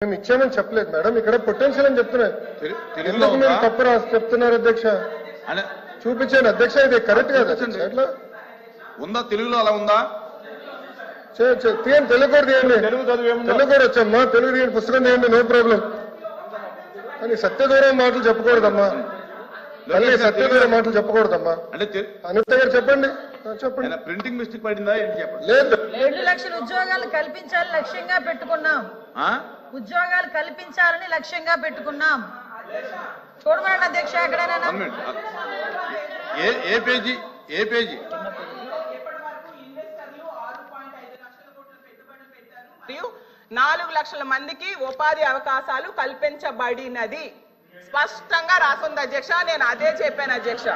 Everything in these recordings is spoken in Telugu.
మేము ఇచ్చామని చెప్పలేదు. మేడం ఇక్కడ పొటెన్షియల్ అని ఎందుకు మీరు? తప్పు రాసి చెప్తున్నారు అధ్యక్ష? చూపించాను అధ్యక్ష ఇది కరెక్ట్ కాదు. ఎట్లా? ఉందా? తెలుగులో అలా ఉందా? తీయండి తెలుగు కూడా తీయండి. తెలుగు కూడా వచ్చమ్మా తెలుగు తీయండి పుస్తకం తీయండి నో ప్రాబ్లం కానీ సత్యదూరం మాటలు చెప్పకూడదమ్మా. మళ్ళీ సత్యదూరం మాటలు చెప్పకూడదమ్మా. అనిత గారు చెప్పండి. చెప్పండి. ప్రింటింగ్ మిస్టేక్ పడిందా ఏంటి చెప్పండి? లేదు. రెండు లక్షల ఉద్యోగాలు కల్పించాలని లక్ష్యంగా పెట్టుకున్నాం. ఆ? ఉద్యోగాలు కల్పించాలని లక్ష్యంగా పెట్టుకున్నాం. చూడమండి అధ్యక్ష ఎక్కడైనా. ఏ పేజీ? ఏ పేజీ? నాలుగు లక్షల మందికి ఉపాధి అవకాశాలు కల్పించబడినది. స్పష్టంగా రాసుంది అధ్యక్ష నేను అదే చెప్పాను అధ్యక్ష.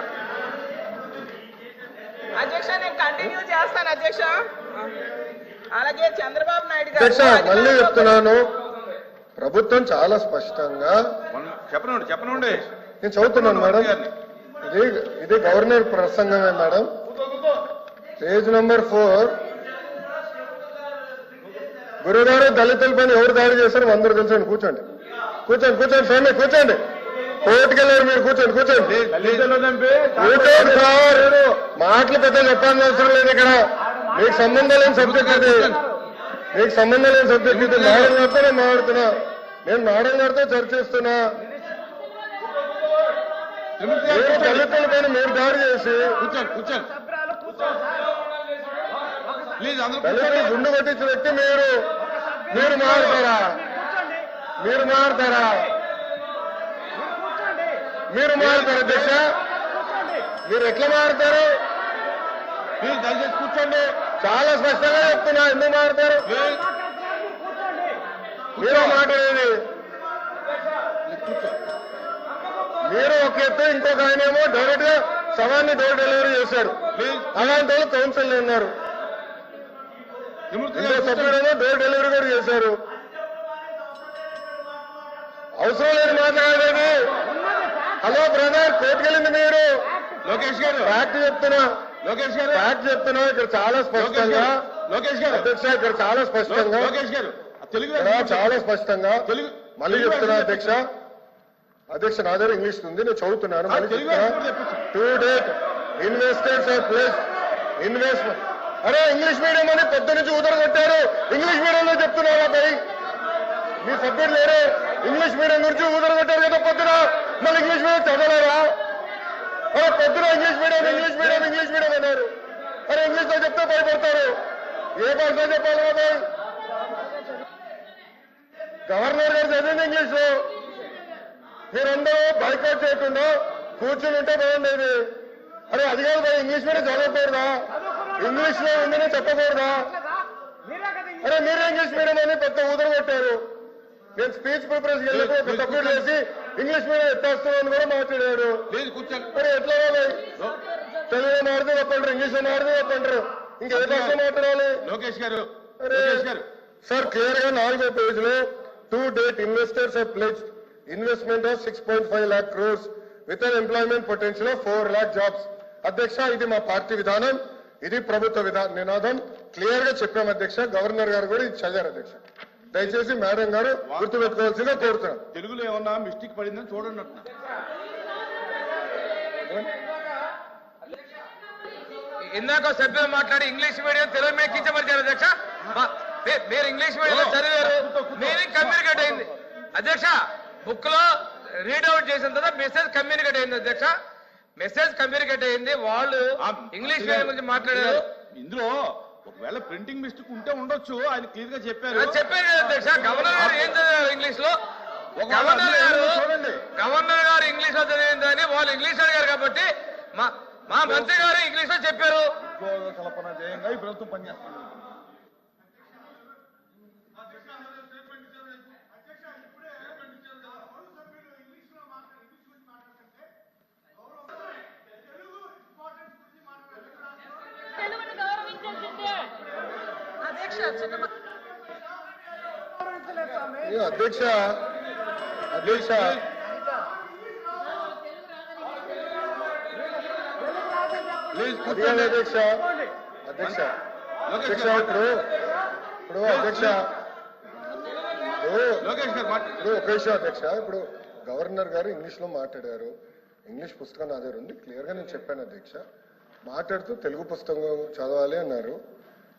అధ్యక్ష నేను కంటిన్యూ చేస్తాను అధ్యక్ష. అలాగే చంద్రబాబు నాయుడు గారు మళ్ళీ చెప్తున్నాను. ప్రభుత్వం చాలా స్పష్టంగా చెప్పనండి చెప్పనండి. నేను చదువుతున్నాను మేడం. ఇది ఇది గవర్నర్ ప్రసంగమే మేడం. Page number four. గురుగారు దళితుల పైన ఎవరు దాడి చేశారో అందరూ తెలుసండి కూర్చోండి. కూర్చోండి కూర్చోండి స్వామి కూర్చోండి. కోర్టుకెళ్ళారు మీరు కూర్చోండి కూర్చోండి. కూర్చోండి సార్. మాటలు పెద్ద చెప్పాల్సిన అవసరం లేదు ఇక్కడ. మీకు సంబంధం లేని సబ్జెక్ట్ మీకు సంబంధం లేని సబ్జెక్ట్ ఇది మేడం గారితో నేను మాట్లాడుతున్నా. నేను మేడం గారితో చర్చిస్తున్నా మీరు దళితుల పైన మీరు దాడి చేసి. దళితులు. గుండు కొట్టించిన వ్యక్తి మీరు. మీరు మారుతారా? మీరు మారుతారా? మీరు మారుతారా అధ్యక్ష? మీరు ఎట్లా మారుతారు? ప్లీజ్ దయచేసి కూర్చోండి. చాలా స్పష్టంగా చెప్తున్నా ఎందుకు ప్లీజ్ మీరు మాట్లాడేది మీరు ఒక ఎత్తు ఇంకొక ఆయన ఏమో డైరెక్ట్గా సవాన్ని డోర్ డెలివరీ చేశారు. అలాంటి వాళ్ళు కౌన్సిల్ ఇంకో కూర్చోండి. సభ్యుడేమో డోర్ డెలివరీ కూడా చేశారు. అవసరం లేదు మాట్లాడేది హలో బ్రదర్ కోర్టుకెళ్ళింది మీరు. లోకేష్ గారు. ఫ్యాక్ట్ చెప్తున్నా. లోకేష్ గారు. ఫ్యాక్ట్ చెప్తున్నా ఇక్కడ చాలా స్పష్టంగా లోకేష్ గారు. అధ్యక్ష ఇక్కడ చాలా స్పష్టంగా లోకేష్ గారు. తెలుగు చాలా స్పష్టంగా తెలుగు మళ్ళీ చెప్తున్నా అధ్యక్ష. అధ్యక్ష నా దగ్గర ఇంగ్లీష్ ఉంది నేను చదువుతున్నాను. To date investors are place investment అరే ఇంగ్లీష్ మీడియం అని పొద్దు నుంచి ఊదర కొట్టారు. ఇంగ్లీష్ మీడియంలో చెప్తున్నారా పై మీ సభ్యుడు లేరు. ఇంగ్లీష్ మీడియం గురించి ఊదర కొట్టారు కదా పొద్దున. మళ్ళీ ఇంగ్లీష్ మీడియం చదవలేరా అరే పొద్దున English medium English medium English medium అన్నారు. అరే ఇంగ్లీష్లో చెప్తే భయపడతారు. ఏ భాషలో చెప్పాలి బాబాయ్ గవర్నర్ గారు చదివింది ఇంగ్లీష్. లో మీరందరూ బైకౌట్ చేయకుండా కూర్చుని ఉంటే బాగుండేది అరే అది కాదు ఇంగ్లీష్ మీడియం చదవకూడదా? ఇంగ్లీష్లో ఉందని చెప్పకూడదా? అరే మీరే ఇంగ్లీష్ మీడియం అని పెద్ద ఊదర కొట్టారు. నేను స్పీచ్ ప్రిపరేషన్ వెళ్ళినప్పుడు ఒక సబ్మిట్ చేసి ఇంగ్లీష్ మీడియం ఎత్తేస్తామని కూడా మాట్లాడాడు. ప్లీజ్ కూర్చోండి. మరి ఎట్లా వాళ్ళు తెలుగులో మాడితే చెప్పంటారు ఇంగ్లీష్లో మాడితే చెప్పంటారు ఇంకా ఏ భాష మాట్లాడాలి? లోకేష్ గారు. అరే లోకేష్ గారు. సార్ క్లియర్గా నాలుగో పేజ్లో to date investors have pledged investment of six point five lakh crores with an employment potential of four lakh jobs అధ్యక్ష ఇది మా పార్టీ విధానం ఇది ప్రభుత్వ విధాన నినాదం. క్లియర్గా చెప్పాం అధ్యక్ష గవర్నర్ గారు కూడా ఇది చదివారు అధ్యక్ష. దయచేసి మేడం గారు గుర్తుపెట్టుకోవాల్సిందిగా కోరుతున్నాం. తెలుగులో ఏమన్నా మిస్టేక్ పడిందని చూడండి ఇందాక సభ్యులు మాట్లాడి ఇంగ్లీష్ మీడియం తెలుగు మీద కించపరిచారు అధ్యక్ష. మీరు ఇంగ్లీష్ మీడియం చదివారు. మీనింగ్ కమ్యూనికేట్ అయింది. అధ్యక్ష బుక్లో రీడౌట్ చేసిన తర్వాత మెసేజ్ కమ్యూనికేట్ అయింది అధ్యక్ష. మెసేజ్ కమ్యూనికేట్ అయింది. వాళ్ళు ఇంగ్లీష్ మీడియం గురించి మాట్లాడారు. ఇందులో ఒకవేళ ప్రింటింగ్ మిస్టేక్ ఉంటే ఉండొచ్చు ఆయన క్లియర్గా చెప్పారు. చెప్పారు అధ్యక్ష. గవర్నర్ గారు ఏం చదివారు ఇంగ్లీష్లో? గవర్నర్ గారు. గవర్నర్ గారు ఇంగ్లీష్లో చదివిందని వాళ్ళు ఇంగ్లీష్ అడిగారు కాబట్టి మా మంత్రి గారు ఇంగ్లీష్లో చెప్పారు. కల్పన ధ్యేయంగా ఈ ప్రభుత్వం పనిచేస్తుంది. అధ్యక్ష అధ్యక్ష. అధ్యక్ష. అధ్యక్ష. అధ్యక్ష. ఇప్పుడు. ఇప్పుడు అధ్యక్ష. లోకేష్ గారు మాట ఇప్పుడు ఒక విషయం అధ్యక్ష. ఇప్పుడు గవర్నర్ గారు ఇంగ్లీష్లో మాట్లాడారు. ఇంగ్లీష్ పుస్తకం నా దగ్గర ఉంది. క్లియర్గా నేను చెప్పాను అధ్యక్ష. మాట్లాడుతూ తెలుగు పుస్తకం చదవాలి అన్నారు.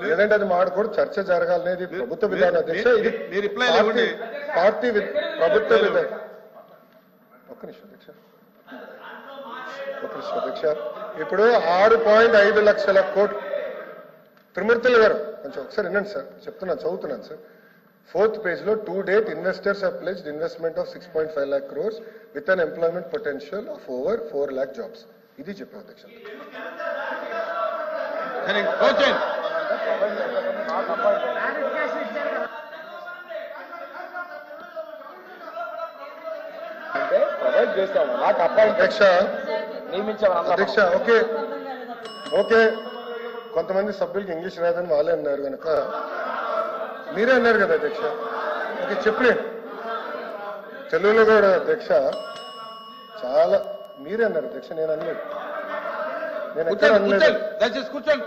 లేదంటే అది మాడకూడదు చర్చ జరగాలనేది ప్రభుత్వ విధానం. అధ్యక్ష ఇది పార్టీ- ప్రభుత్వ విధానం. ఒక్క నిమిషం అధ్యక్ష. ఒక్క నిమిషం అధ్యక్ష. ఇప్పుడు ఆరు పాయింట్ ఐదు లక్షల కోట్లు త్రిమూర్తులు గారు కొంచెం ఒకసారి వినండి సార్. చెప్తున్నాను చదువుతున్నాను సార్. ఫోర్త్ పేజ్లో to date investors pledged investment of six point five lakh crores with an employment potential of over four lakh jobs ఇది చెప్పాం అధ్యక్ష. అంటే ప్రొవైడ్ చేస్తాము నాకు అపాయింట్ అధ్యక్ష. నియమించాము అధ్యక్ష ఓకే. ఓకే. కొంతమంది సభ్యులకి ఇంగ్లీష్ రాదని వాళ్ళే అన్నారు కనుక మీరే అన్నారు కదా అధ్యక్ష. ఓకే చెప్పండి. తెలుగులో కూడా అధ్యక్ష చాలా మీరే అన్నారు అధ్యక్ష నేను అనలేదు. నేను ఎక్కడ కూర్చోండి అనలేదు. కూర్చోండి. దయచేసి కూర్చోండి.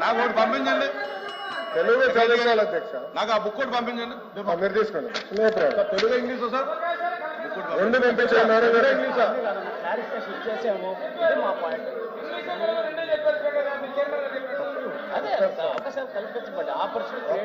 నాకు ఒకటి పంపించండి తెలుగు చదివించాలి అధ్యక్ష నాకు ఆ బుక్ ఒకటి పంపించండి ఆ, మీరు తీసుకోండి. తెలుగు ఇంగ్లీష్ సార్ రెండు పంపించారు పాయింట్ అదే అవకాశాలు కల్పించబడ్డాయి ఆపర్చునిటీ